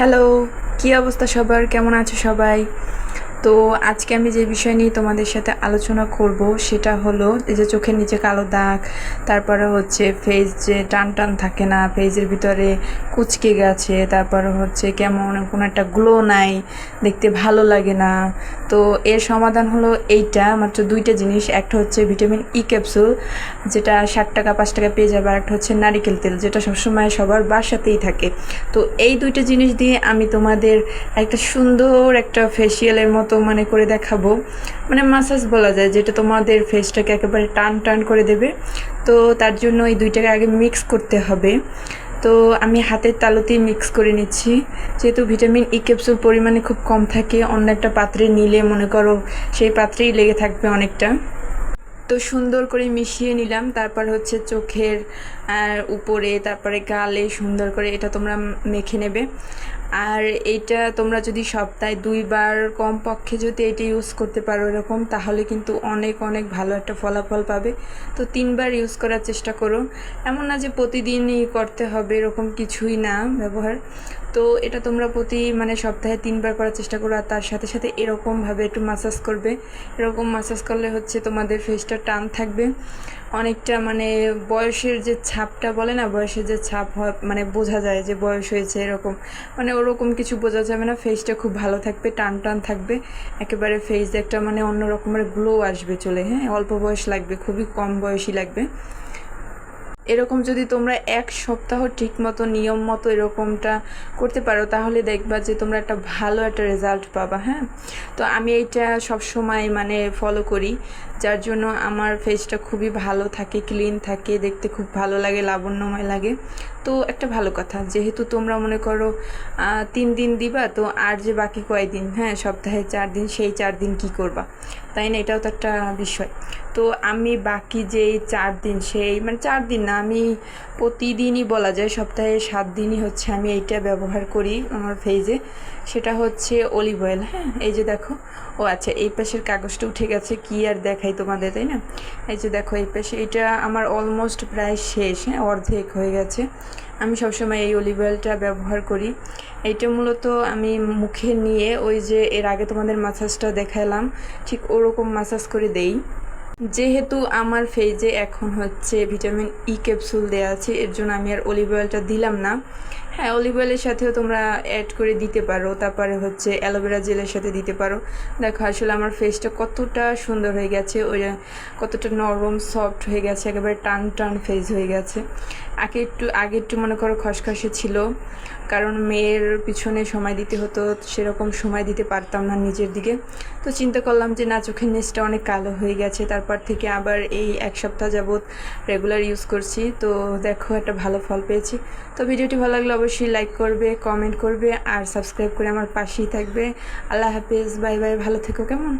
Hello, কী অবস্থা সবার? কেমন আছো সবাই? তো আজকে আমি যে বিষয় নিয়ে তোমাদের সাথে আলোচনা করব সেটা হলো এই যে চোখের নিচে কালো দাগ, তারপরে হচ্ছে ফেস যে টান টান থাকে না ফেসের ভিতরে কুচকে গেছে, তারপরে হচ্ছে কেমন কোনো একটা গ্লো নাই, দেখতে ভালো লাগে না তো এর সমাধান হলো এইটা, মাত্র দুইটা জিনিস। একটা হচ্ছে ভিটামিন ই ক্যাপসুল যেটা ষাট টাকা, পাঁচ টাকা পেয়ে যাবে। আর একটা হচ্ছে নারিকেল তেল, যেটা সবসময় সবার বাসাতেই থাকে। তো এই দুইটা জিনিস দিয়ে আমি তোমাদের একটা সুন্দর একটা ফেসিয়ালের মতো মানে করে দেখাবো। মানে মাসাজ বলা যায়, যেটা তোমাদের ফেসটাকে একেবারে টান টান করে দেবে। তো তার জন্য এই দুইটাকে আগে মিক্স করতে হবে। তো আমি হাতের তালুতেই মিক্স করে নিচ্ছি। যেহেতু ভিটামিন ই ক্যাপসুল পরিমাণে খুব কম থাকে, অন্য একটা পাত্রে নিলে মনে করো সেই পাত্রেই লেগে থাকবে অনেকটা। তো সুন্দর করে মিশিয়ে নিলাম। তারপর হচ্ছে চোখের উপরে, তারপরে গালে সুন্দর করে এটা তোমরা মেখে নেবে। আর এইটা তোমরা যদি সপ্তাহে দুইবার কমপক্ষে যদি এটা ইউজ করতে পারো এরকম, তাহলে কিন্তু অনেক অনেক ভালো একটা ফলাফল পাবে। তো তিনবার ইউজ করার চেষ্টা করো। এমন না যে প্রতিদিনই করতে হবে, এরকম কিছুই না ব্যবহার। তো এটা তোমরা প্রতি মানে সপ্তাহে তিনবার করার চেষ্টা করো, আর তার সাথে সাথে এরকমভাবে একটু মাসাজ করবে। এরকম মাসাজ করলে হচ্ছে তোমাদের ফেসটা টান থাকবে। অনেকটা মানে বয়সের যে ছাপটা বলে না, বয়সের যে ছাপ হয় মানে বোঝা যায় যে বয়স হয়েছে এরকম। মানে ওরকম কিছু বোঝা যাবে না ফেসটা খুব ভালো থাকবে, টান টান থাকবে। একেবারে ফেস একটা মানে অন্য রকমের গ্লো আসবে চলে হ্যাঁ? অল্প বয়স লাগবে, খুবই কম বয়সী লাগবে। এরকম যদি তোমরা এক সপ্তাহ ঠিক মতো, নিয়ম মতো এরকমটা করতে পারো, তাহলে দেখবা যে তোমরা একটা ভালো একটা রেজাল্ট পাবা হ্যাঁ? তো আমি এইটা সব সময় মানে ফলো করি, যার জন্য আমার ফেসটা খুবই ভালো থাকে ক্লিন থাকে, দেখতে খুব ভালো লাগে, লাবণ্যময় লাগে। তো একটা ভালো কথা, যেহেতু তোমরা মনে করো তিন দিন দিবা, তো আর যে বাকি কয়দিন হ্যাঁ? সপ্তাহে চার দিন, সেই চার দিন কি করবা? তাই না? এটাও তো একটা বিষয়। তো আমি বাকি যেই চার দিন, সেই মানে চার দিন না আমি প্রতিদিনই বলা যায়, সপ্তাহে সাত দিনই হচ্ছে আমি এইটা ব্যবহার করি আমার ফেজে সেটা হচ্ছে অলিভ অয়েল হ্যাঁ এই যে দেখো। ও আচ্ছা এই পাশের কাগজটা উঠে গেছে, কি আর দেখাই তোমাদের, তাই না? এই যে দেখো, এই পাশে, এটা আমার অলমোস্ট প্রায় শেষ হ্যাঁ অর্ধেক হয়ে গেছে। আমি সবসময় এই অলিভ অয়েলটা ব্যবহার করি। এইটা মূলত আমি মুখে নিয়ে, ওই যে এর আগে তোমাদের মাসাজটা দেখালাম, ঠিক ওরকম মাসাজ করে দেই। যেহেতু আমার ফেজে এখন হচ্ছে ভিটামিন ই ক্যাপসুল দেওয়া আছে, এর জন্য আমি আর অলিভ অয়েলটা দিলাম না। হ্যাঁ অলিভ অয়েলের সাথেও তোমরা অ্যাড করে দিতে পারো, তারপরে হচ্ছে অ্যালোভেরা জেলের সাথে দিতে পারো। দেখো, আসলে আমার ফেসটা কতটা সুন্দর হয়ে গেছে, ওই কতটা নরম সফট হয়ে গেছে, একেবারে টান টান ফেস হয়ে গেছে। আগে একটু আগে একটু মনে করো খসখসে ছিল, কারণ মেয়ের পিছনে সময় দিতে হতো, সেরকম সময় দিতে পারতাম না নিজের দিকে। তো চিন্তা করলাম যে না, চোখের নিচটা অনেক কালো হয়ে গেছে তারপর থেকে আবার এই এক সপ্তাহ যাবৎ রেগুলার ইউজ করছি। তো দেখো, একটা ভালো ফল পেয়েছি। তো ভিডিওটি ভালো লাগলে অবশ্যই লাইক করবে কমেন্ট করবে আর সাবস্ক্রাইব করে আমার পাশেই থাকবে। আল্লাহ হাফিজ বাই বাই ভালো থেকো, কেমন?